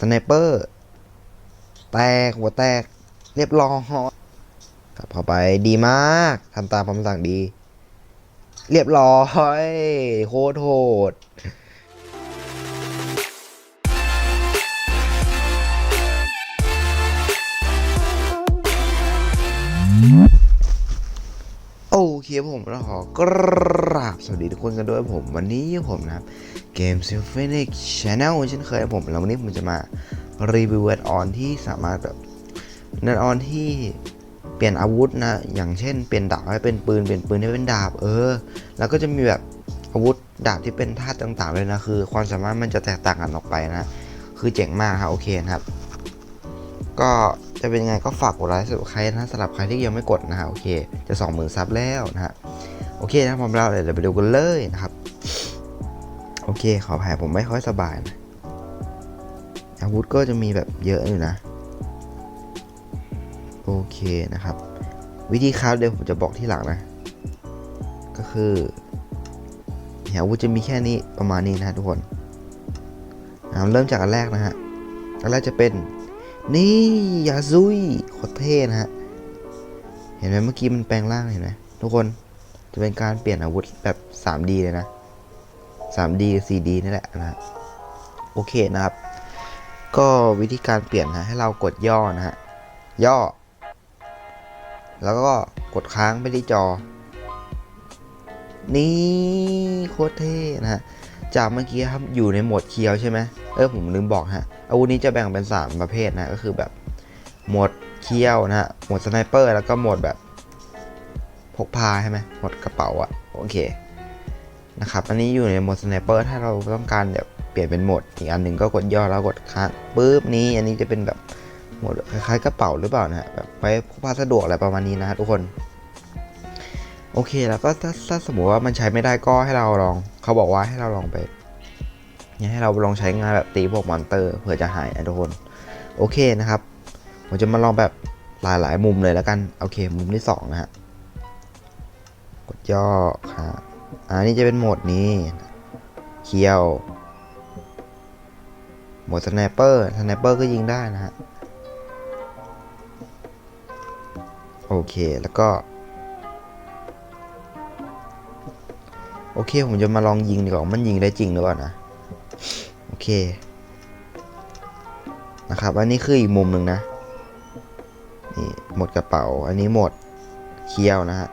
สไนเปอร์ แตกหัวแตก เรียบร้อยกลับเข้าไปดีมากทำตามคำสั่งดี เรียบร้อย โคตรโหด เคผมก็ขอกราบสวัสดีทุกคนกันด้วยผมวันนี้ผมนะครับเกม Symphonic Channel เช่นเคยผมแล้ววันนี้ผมจะมารีวิวแอดออนที่สามารถแบบแอดออนที่เปลี่ยนอาวุธนะ อย่างเช่นเปลี่ยนดาบให้เป็นปืนเปลี่ยนปืนให้เป็นดาบเออ แล้วก็จะมีแบบอาวุธดาบที่เป็นธาตุต่างๆเลยนะคือ ความสามารถมันจะแตกต่างกันออกไปนะ คือเจ๋งมากครับโอเคนะครับ ก็ จะเป็นยังไงก็ฝากกดไลค์สำหรับใครนะสำหรับใครที่ยังไม่กดนะฮะโอเค จะ 20,000ซับแล้วนะฮะโอเคนะผมเราเดี๋ยวไปดูกันเลยนะครับ โอเคขออภัยผมไม่ค่อยสบายนะอาวุธก็จะมีแบบเยอะอยู่นะ โอเคนะครับ วิธีคราฟเดี๋ยวผมจะบอกที่หลังนะ ก็คืออาวุธจะมีแค่นี้ประมาณนี้นะทุกคนเริ่มจากอันแรกนะฮะอันแรกจะเป็น นี่ยาซุยโคตรเท่นะฮะ เห็นไหมเมื่อกี้มันแปลงร่างเห็นไหมทุกคนจะเป็นการเปลี่ยนอาวุธแบบ 3D เลยนะ 3D กับ 4D นี่แหละนะฮะโอเคนะครับ ก็วิธีการเปลี่ยนนะให้เรากดย่อนะฮะ ย่อ แล้วก็กดค้างไปที่จอ นี่โคตรเท่นะฮะ จากเมื่อกี้ครับอยู่ในโหมดเคียวใช่ไหมเออผมลืมบอกฮะอาวุธนี้จะแบ่งเป็น 3 ประเภทนะก็คือแบบโหมดเคียวนะฮะโหมดสไนเปอร์แล้วก็โหมดแบบพกพาใช่ไหมโหมดกระเป๋าอะโอเคนะครับอันนี้อยู่ในโหมดสไนเปอร์ถ้าเราต้องการแบบเปลี่ยนเป็นโหมดอีกอันหนึ่งก็กดย่อแล้วกดค้างปุ๊บนี้อันนี้จะเป็นแบบโหมดคล้ายๆกระเป๋าหรือเปล่านะแบบไว้พกพาสะดวกอะไรประมาณนี้นะทุกคน โอเคแล้วก็ถ้าสมมติว่ามันใช้ไม่ได้ก็ให้เราลอง เขาบอกว่าให้เราลองไปเนี่ยให้เราลองใช้งานแบบตีพวกมอนเตอร์เผื่อจะหายนะทุกคน โอเคนะครับ ผมจะมาลองแบบหลายๆมุมเลยแล้วกัน โอเค มุมที่สองนะฮะ กดย่อครับอ่านี่จะเป็นโหมดนี้เคียวโหมดสไนเปอร์สไนเปอร์ก็ยิงได้นะฮะ โอเค แล้วก็ โอเค ผมจะมาลองยิงดีกว่ามันยิงได้จริงหรือเปล่านะ โอเค นะครับ อันนี้คืออีกมุมหนึ่งนะ นี่หมดกระเป๋า อันนี้หมดเคียวนะฮะ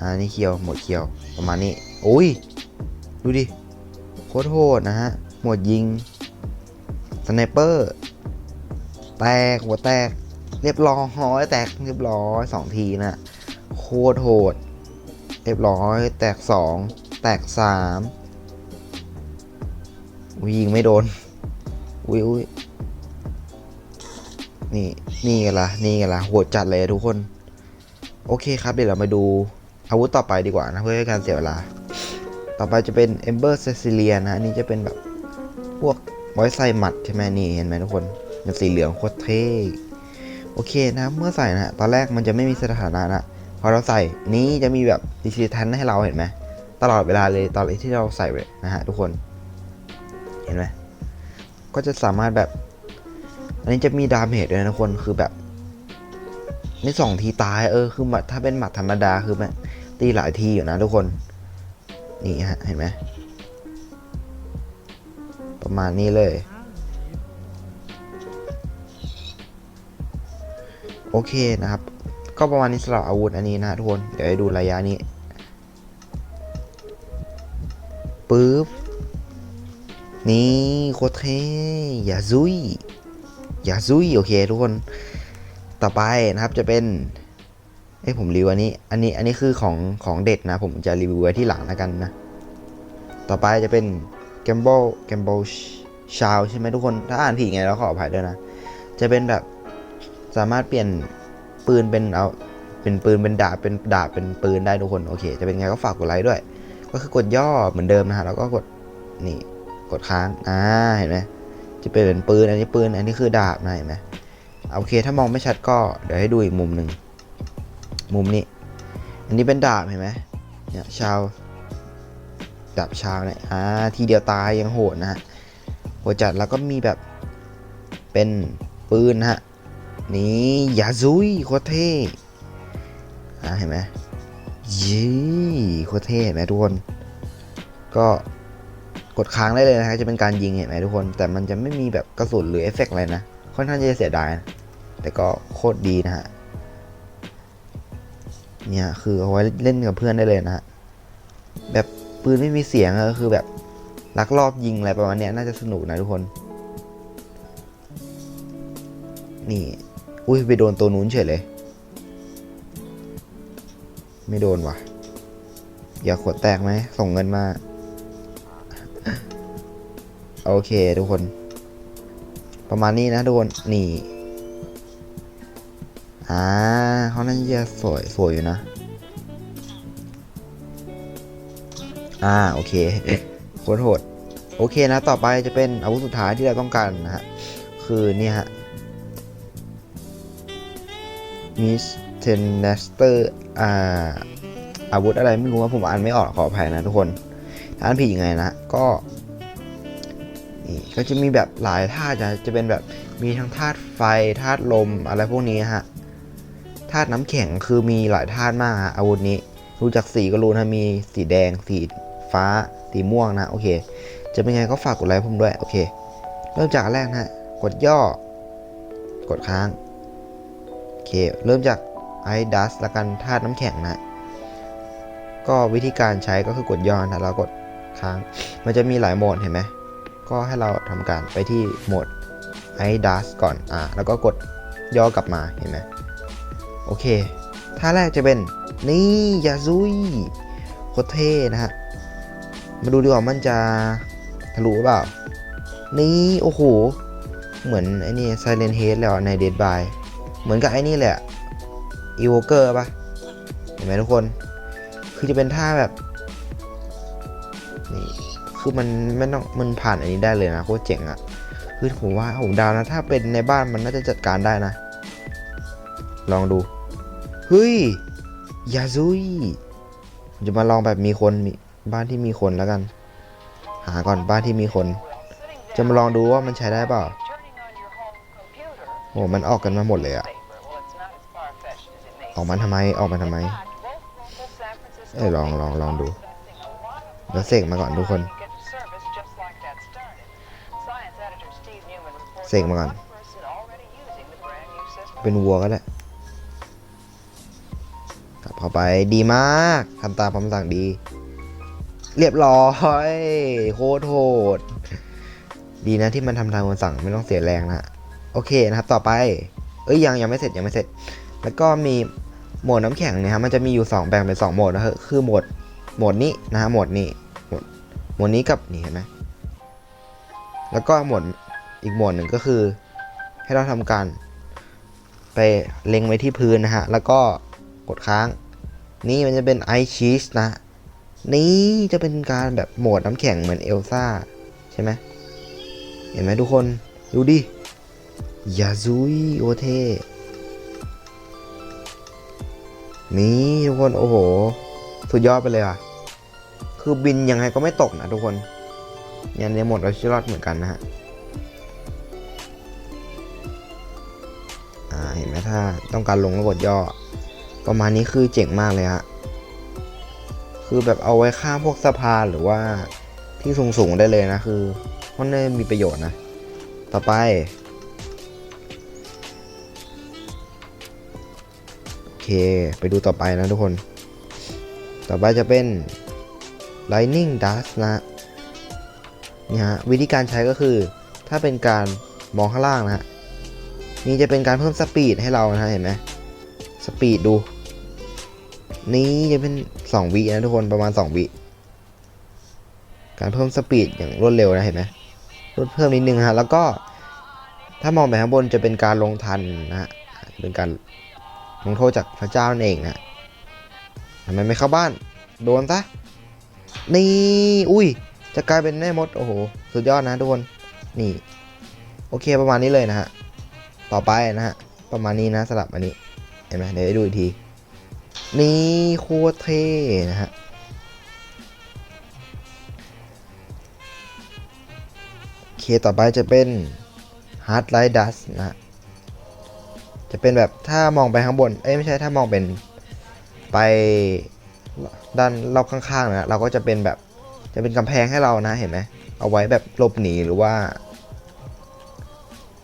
อันนี้เคียวหมดเคียวประมาณนี้อุ้ย ดูดิ โคตรโหดนะฮะ หมดยิง สไนเปอร์ แตกหัวแตก เรียบร้อยแตกเรียบร้อยสองทีนะ โคตรโหด รียบร้อย แตกสองแตกสามอุ้ยยิงไม่โดนอุ้ยอุ้ยนี่ นี่กันละนี่กันละโหดจัดเลยทุกคน โอเคครับ เดี๋ยวเรามาดูอาวุธต่อไปดีกว่านะเพื่อให้การเสียเวลา ต่อไปจะเป็น Ember c e c i l i a นะอันนี่จะเป็นแบบพวกไว้ใส่หมัดใช่ไหมนี่เห็นไหมทุกคนมันสีเหลืองโคตรเท่โอเคนะ เมื่อใส่นะ ตอนแรกมันจะไม่มีสถานะนะ พอเราใส่นี้จะมีแบบดิจิทัลให้เราเห็นไหมตลอดเวลาเลยตอนที่เราใส่ไปนะฮะทุกคนเห็นไหมก็จะสามารถแบบ อันนี้จะมีดาเมจด้วยนะทุกคนคือแบบนี่สองทีตายเออคือถ้าเป็นหมัดธรรมดาคือแบบตีหลายทีอยู่นะทุกคน นี่ฮะเห็นไหมประมาณนี้เลย โอเคนะครับ ก็ประมาณนี้สำหรับอาวุธอันนี้นะทุกคน เดี๋ยวให้ดูระยะนี้ปึ๊บ นี่โคตรเท่อย่าซุยอย่าซุยโอเคทุกคน ต่อไปนะครับจะเป็นเอ้ผมรีวิวอันนี้ อันนี้ อันนี้คือของของเด็ดนะ ผมจะรีวิวไว้ที่หลังแล้วกันนะ ต่อไปจะเป็น g a m b l g a m b l ชาวใช่ไหมทุกคน ถ้าอ่านผิดไงเราขออภัยด้วยนะ จะเป็นแบบสามารถเปลี่ยน ปืนเป็นเอาเป็นปืนเป็นดาบเป็นดาบเป็นปืนได้ทุกคนโอเค จะเป็นไงก็ฝากกดไลค์ด้วย ก็คือกดย่อเหมือนเดิมนะฮะแล้วก็กดนี่กดค้างอ่าเห็นไหมจะเป็นปืนอันนี้ปืนอันนี้คือดาบนะเห็นไหมโอเคถ้ามองไม่ชัดก็เดี๋ยวให้ดูอีกมุมหนึ่งมุมนี้ อันนี้เป็นดาบเห็นไหมเนี่ยชาวดาบชาวเนี่ยอ่าทีเดียวตายยังโหดนะฮะโหดจัดแล้วก็มีแบบเป็นปืนนะฮะ นี่ยาซุยโคตรเท่อ่าเห็นไหมยี่โคตรเท่เห็นไหมทุกคน ก็กดค้างได้เลยนะฮะจะเป็นการยิงเห็นไหมทุกคน แต่มันจะไม่มีแบบกระสุนหรือเอฟเฟกต์อะไรนะ ค่อนข้างจะเสียดายนะแต่ก็โคตรดีนะฮะ เนี่ยคือเอาไว้เล่นกับเพื่อนได้เลยนะฮะ แบบปืนไม่มีเสียงก็คือแบบลักลอบยิงอะไรประมาณนี้น่าจะสนุกนะทุกคน นี่ อุ้ยไปโดนตัวนู้นเฉยเลย ไม่โดนว่ะ อย่าขวดแตกไหม ส่งเงินมา โอเคทุกคน ประมาณนี้นะทุกคน นี่ อ่าเขาน่าจะสวยสวยอยู่นะ อ่า โอเคโคตรโหด โอเคนะ ต่อไปจะเป็นอาวุธสุดท้ายที่เราต้องการนะฮะ คือเนี่ยฮะ มิสเทนเนสเตอร์อ่าอาวุธอะไรไม่รู้ว่าผมอ่านไม่ออกขออภัยนะทุกคนอ่านผิดยังไงนะก็นี่ก็จะมีแบบหลายธาตุจะจะเป็นแบบมีทั้งธาตุไฟธาตุลมอะไรพวกนี้ฮะธาตุน้ำแข็งคือมีหลายธาตุมากฮะอาวุธนี้รู้จักสีก็รู้นะมีสีแดง สีฟ้า สีม่วงนะโอเค จะเป็นไงก็ฝากกดไลค์ผมด้วยโอเค เริ่มจากแรกนะกดย่อกดค้าง เค เริ่มจากไอดัสละกันธาตุน้ำแข็งนะ ก็วิธีการใช้ก็คือกดย่อนะแล้วกดค้าง มันจะมีหลายโหมดเห็นไหม ก็ให้เราทำการไปที่โหมดไอดัสก่อน อ่า แล้วก็กดย่อกลับมา เห็นไหม โอเค ท่าแรกจะเป็น นี่ยาซุยโคตรเท่นะฮะ มาดูดีกว่ามันจะทะลุหรือเปล่า นี่ โอ้โห เหมือนไอ้นี่ Silent Head แล้วใน Dead by เหมือนกับไอ้นี่แหละอีโวเกอร์ปะเห็นไหมทุกคน คือจะเป็นท่าแบบนี่คือมันไม่ต้องมันผ่านอันนี้ได้เลยนะโคตรเจ๋งอะ่ะคือผมว่าผมดาวนะ ถ้าเป็นในบ้านมันน่าจะจัดการได้นะ ลองดูเฮ้ยยาซุยจะมาลองแบบมีคนมีบ้านที่มีคนแล้วกัน หาก่อนบ้านที่มีคน จะมาลองดูว่ามันใช้ได้เปล่าโอ้มันออกกันมาหมดเลยอะ ออกมาทำไมออกมาทำไมเอ้ยลองลองลองดูเดี๋ยวเสกมาก่อนทุกคน เสกมาก่อน เป็นวัวก็ได้กลับเข้าไปดีมากทำตามคำสั่งดี เรียบร้อยโคตรโหดดีนะที่มันทำตามคำสั่งไม่ต้องเสียแรงนะโอเคนะครับต่อไป เอ้ยยังยังไม่เสร็จยังไม่เสร็จ แล้วก็มี โหมดน้ำแข็งเนี่ยครับมันจะมีอยู่ 2 แบ่งเป็น 2 โหมดนะฮะคือโหมดโหมดนี้นะฮะโหมดนี้โหมดโหมดนี้กับนี่เห็นไหมแล้วก็โหมดอีกโหมดหนึ่งก็คือ ให้เราทำการ ไปเล็งไว้ที่พื้นนะฮะแล้วก็กดค้าง นี่มันจะเป็นไอชีสนะ นี่จะเป็นการแบบโหมดน้ำแข็งเหมือนเอลซ่าใช่ไหมเห็นไหมทุกคน ดูดิยาซุยโอเท นี่ทุกคนโอ้โห สุดยอดไปเลยอะ คือบินยังไงก็ไม่ตกนะทุกคน ยันในหมดเราชิลอดเหมือนกันนะฮะอ่าเห็นไหมถ้าต้องการลงแล้วกดย่อ ประมาณนี้คือเจ๋งมากเลยฮะคือแบบเอาไว้ข้ามพวกสะพานหรือว่าที่สูงๆได้เลยนะคือมันได้มีประโยชน์นะ ต่อไป เคไปดูต่อไปนะทุกคน ต่อไปจะเป็น Lightning Dust นะนี่ฮะวิธีการใช้ก็คือ ถ้าเป็นการมองข้างล่างนะฮะนี่จะเป็นการเพิ่มสปีดให้เรานะฮะเห็นไหมสปีดดู นี่จะเป็น 2 วินะทุกคนประมาณ 2 วิ การเพิ่มสปีดอย่างรวดเร็วนะเห็นไหมลดเพิ่มนิดนึงฮะแล้วก็ถ้ามองไปข้างบนจะเป็นการลงทันนะฮะเป็นการ ลงโทษจากพระเจ้านั่นเองนะทำไมไม่เข้าบ้าน โดนซะ นี่ อุ้ย จะกลายเป็นแม่มด โอ้โห สุดยอดนะทุกคน นี่ โอเคประมาณนี้เลยนะฮะ ต่อไปนะฮะ ประมาณนี้นะสลับอันนี้ เห็นไหมเดี๋ยวให้ดูอีกที นี่โคตรเท่นะฮะโอเคต่อไปจะเป็น Hard Light Dust นะฮะ จะเป็นแบบถ้ามองไปข้างบน เอ้ยไม่ใช่ถ้ามองเป็นไปด้านรอบข้างๆนะเราก็จะเป็นแบบจะเป็นกำแพงให้เรานะเห็นไหมเอาไว้แบบหลบหนีหรือว่า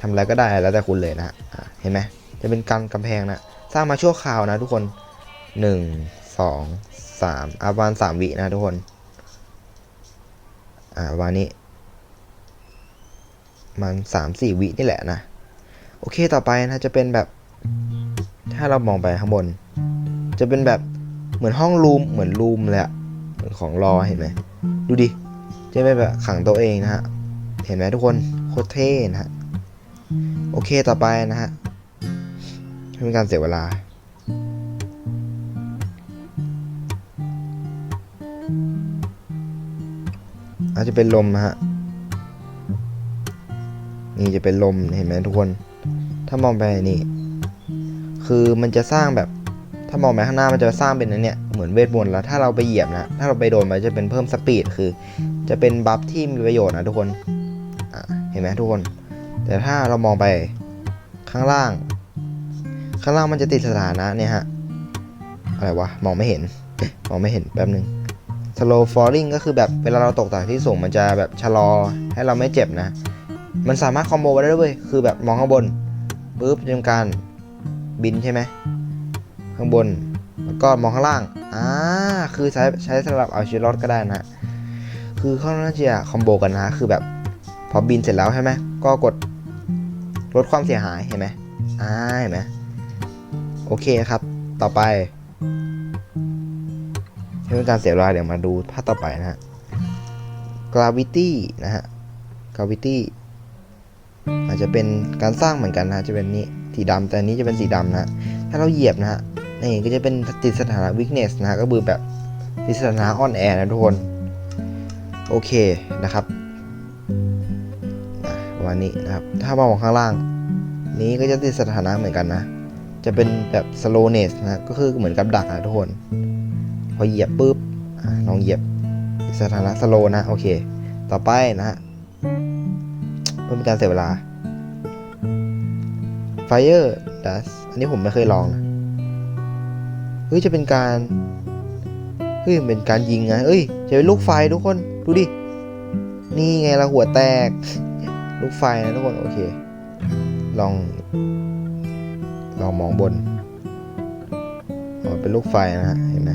ทำอะไรก็ได้แล้วแต่คุณเลยนะเห็นไหมจะเป็นการกำแพงนะสร้างมาชั่วคราวนะทุกคน 1 2 3อาประมาณ3วินะทุกคน อ่าประมาณนี้ มันสามสี่วินี่แหละนะ โอเคต่อไปนะจะเป็นแบบ ถ้าเรามองไปข้างบน จะเป็นแบบเหมือนห้องรูมเหมือนรูมเลยอะเหมือนของรอเห็นไหมดูดิจะเป็นแบบขังตัวเองนะฮะเห็นไหมทุกคนโคตรเท่นะฮะโอเคต่อไปนะฮะไม่เป็นการเสียเวลาอาจจะเป็นลมนะฮะ นี่จะเป็นลมเห็นไหมทุกคน ถ้ามองไปนี่ คือมันจะสร้างแบบ ถ้ามองไปข้างหน้ามันจะสร้างเป็นอันเนี้ยเหมือนเวทมนต์แล้วถ้าเราไปเหยียบนะ ถ้าเราไปโดนมันจะเป็นเพิ่มสปีดคือ จะเป็นบัฟที่มีประโยชน์นะทุกคนเห็นไหมทุกคน แต่ถ้าเรามองไปข้างล่าง ข้างล่างมันจะติดสถานะเนี่ยฮะ อะไรวะ มองไม่เห็น มองไม่เห็นแป๊บนึง slow falling ก็คือแบบเวลาเราตกจากที่สูงมันจะแบบชะลอให้เราไม่เจ็บนะ มันสามารถคอมโบได้ด้วย คือแบบมองข้างบน ปุ๊บจะทำการบินใช่ไหมข้างบนแล้วก็มองข้างล่างอ่าคือใช้ใช้สำหรับเอาชีวิตรอดก็ได้นะคือเขาน่าจะคอมโบกันนะคือแบบพอบินเสร็จแล้วใช่ไหมก็กดลดความเสียหายเห็นไหมอ่าเห็นไหมโอเคครับ ต่อไปไม่เป็นการเสียเวลาเดี๋ยวมาดูภาพต่อไปนะฮะ gravity นะฮะ gravity อาจจะเป็นการสร้างเหมือนกันนะจะเป็นนี้สีดำแต่อันนี้จะเป็นสีดำนะถ้าเราเหยียบนะฮะนี่ก็จะเป็นติดสถานะ weakness นะฮะก็คือแบบติดสถานะอ่อนแอนะทุกคน โอเคนะครับวันนี้นะครับ ถ้ามองข้างล่าง นี้ก็จะติดสถานะเหมือนกันนะ จะเป็นแบบ slowness นะก็คือเหมือนกับดักนะทุกคน พอเหยียบปุ๊บอลองเหยียบสถานะ slow นะ โอเค ต่อไปนะฮะ พื่อเป็นการเสียเวลา Fire Dust อันนี้ผมไม่เคยลองนะเฮ้ยจะเป็นการเฮ้ยเป็นการยิงไงเอ้ยจะเป็นลูกไฟทุกคนดูดิ นี่ไงละหัวแตก ลูกไฟนะทุกคนโอเค ลอง ลองมองบนอ๋อเป็นลูกไฟนะฮะเห็นไหม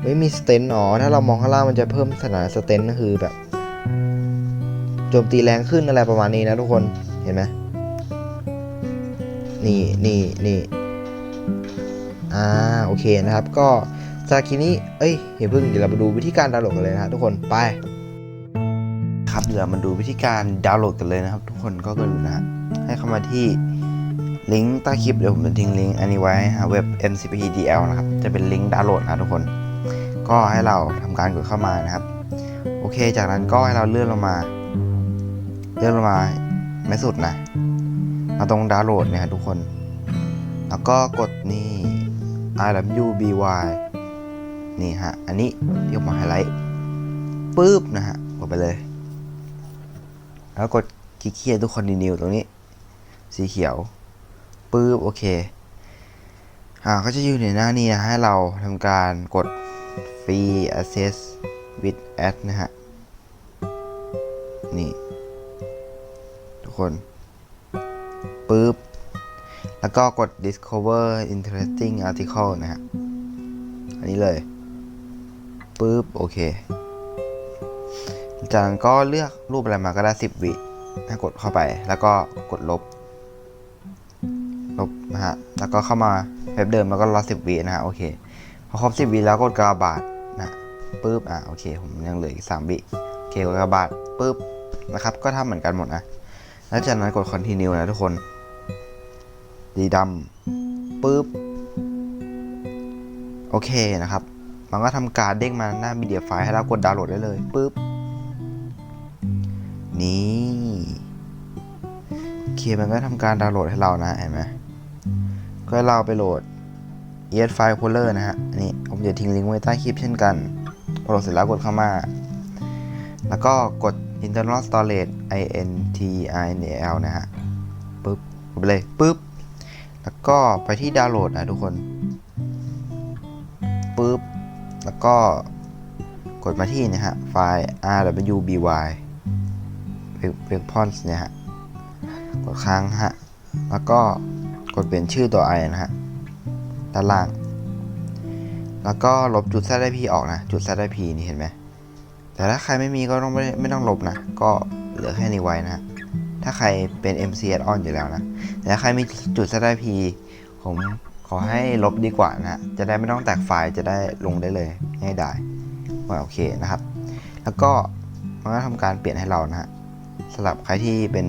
เฮ้ยมีสเตนอ๋อถ้าเรามองข้างล่างมันจะเพิ่มสถานะสเตนก็คือแบบ โจมตีแรงขึ้นอะไรประมาณนี้นะทุกคนเห็นไหมนี่นี่นี่อ่าโอเคนะครับ ก็จากคลิปนี้เอ้ยอย่าเพิ่งเดี๋ยวเรามาดูวิธีการดาวน์โหลดกันเลยนะทุกคนไป ครับเดี๋ยวมาดูวิธีการดาวน์โหลดกันเลยนะครับ ทุกคนก็กรุณาให้เข้ามาที่ลิงก์ใต้คลิปเดี๋ยวผมจะทิ้งลิงก์อันนี้ไว้ฮะเว็บ MCPDL นะครับจะเป็นลิงก์ดาวน์โหลดนะทุกคน ก็ให้เราทำการกดเข้ามานะครับ โอเค จากนั้นก็ให้เราเลื่อนลงมา เลื่อนลงมาไม่สุดนะมาตรงดาวน์โหลดเนี่ยทุกคน แล้วก็กดนี่ i u b y นี่ฮะ อันนี้ที่ผมาไฮไลท์ปุ๊บนะฮะกดไปเลย แล้วกดคลิกเคียทุกคนดีนิวตรงนี้ สีเขียวปุ๊บโอเคอ่าก็จะอยู่ในหน้านี้นะให้เราทำการกด free access with ad นะฮะ นี่ คนปุ๊บ แล้วก็กด discover interesting article นะฮะ อันนี้เลยปุ๊บ โอเค จากนั้นก็เลือกรูปอะไรมาก็ได้ 10 วิให้กดเข้าไป แล้วก็กดลบ ลบนะฮะ แล้วก็เข้ามาเว็บเดิมแล้วก็รอ 10 วินะฮะ โอเค พอครบ 10 วิแล้วกดกระบาดนะปุ๊บ อะ โอเค ผมยังเหลืออีก 3 วิ โอเค กดกระบาดปุ๊บนะครับ ก็ทำเหมือนกันหมดนะ แล้วจากนั้นกด continue นะทุกคน ดีดำปุ๊บ โอเคนะครับ มันก็ทำการเด้งมาหน้ามีเดียไฟล์ให้เรากดดาวน์โหลดได้เลยปุ๊บ นี่โอเคมันก็ทำการดาวน์โหลดให้เรานะ เห็นไหมก็ให้เราไปโหลด ES File Caller นะฮะอันนี้ผมจะทิ้งลิงก์ไว้ใต้คลิปเช่นกันพอโหลดเสร็จแล้วกดเข้ามา แล้วก็กด internal storage i n t i n l นะฮะปึ๊บกดไปเลยปึ๊บ แล้วก็ไปที่ดาวน์โหลดนะทุกคนปึ๊บ แล้วก็กดมาที่นะฮะไฟล์ rwby weapons เนี่ยฮะ กดค้างฮะ แล้วก็กดเปลี่ยนชื่อตัว i นะฮะ ด้านล่าง แล้วก็ลบจุด zip ออกนะ จุด zip นี่เห็นไหมแต่ถ้าใครไม่มีก็ต้องไม่ไม่ต้องลบนะ ก็เหลือแค่นี้ไว้นะฮะ ถ้าใครเป็น MC add on อยู่แล้วนะแต่ถ้าใครมีจุด zip ผมขอให้ลบดีกว่านะ จะได้ไม่ต้องแตกไฟล์จะได้ลงได้เลยง่ายด้ว่าโอเคนะครับ แล้วก็มันก็ทำการเปลี่ยนให้เรานะฮะสำหรับใครที่เป็น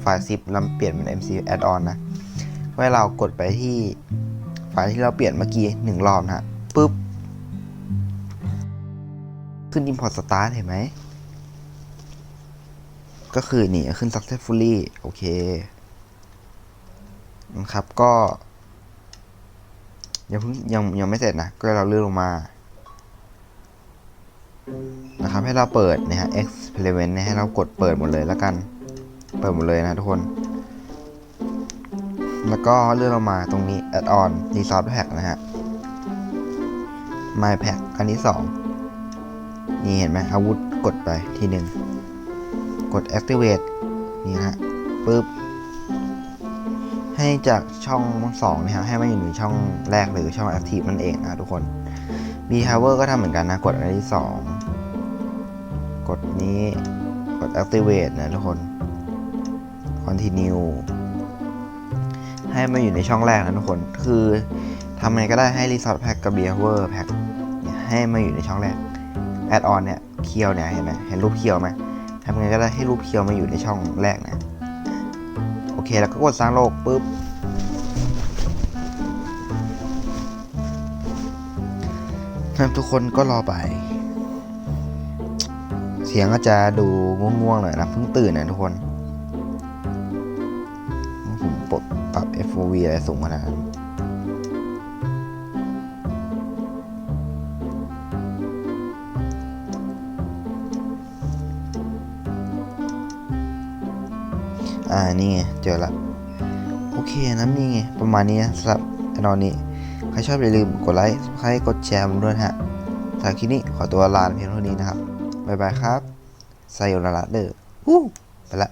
ไฟล์ zip แล้วเปลี่ยนเป็น MC add on นะเมื่อเรากดไปที่ไฟล์ที่เราเปลี่ยนเมื่อกี้หนึ่งรอบนะฮะปุ๊บ ขึ้น import start เห็นไหม ก็คือนี่ขึ้น successfully โอเคนะครับก็ยังเพิ่งยังยังไม่เสร็จนะ ก็เราเลื่อนลงมา นะครับ ให้เราเปิดนะฮะ experiment เนี่ยให้เรากดเปิดหมดเลยแล้วกัน เปิดหมดเลยนะทุกคน แล้วก็เลื่อนลงมาตรงนี้ add on resource pack นะฮะ my pack อันที่สองนี่เห็นไหมอาวุธกดไปทีหนึ่ง กด activate นี่นะฮะปึ๊บ ให้จากช่องสองนะครับ ให้มาอยู่ในช่องแรกหรือช่อง active นั่นเองนะทุกคน behavior ก็ทำเหมือนกันนะ กดอันที่สองกดนี้กด activate นะทุกคน continue ให้มาอยู่ในช่องแรกนะทุกคน คือทำไงก็ได้ให้ resource pack กับ behavior pack ให้มาอยู่ในช่องแรก add on เนี่ยเคียวเนี่ยเห็นไหมเห็นรูปเคียวไหม ทำไงก็ได้ให้รูปเคียวมาอยู่ในช่องแรกนะ โอเคแล้วก็กดสร้างโลกปุ๊บ ทุกคนก็รอไป เสียงก็จะดูง่วงๆหน่อยนะเพิ่งตื่นนะทุกคน ผมปรับปรับ FOV อะไรสูงขนาดนั้น อ่านี่ไงเจอละโอเคนะนี่ไงประมาณนี้นะสำหรับตอนนี้ ใครชอบอย่าลืมกดไลค์ใครกดแชร์ผมด้วยฮะสำหรับคลิปนี้ขอตัวลาเพียงเท่านี้นะครับบ๊ายบายครับไซโยนาระเดอร์ฮู้ไปละ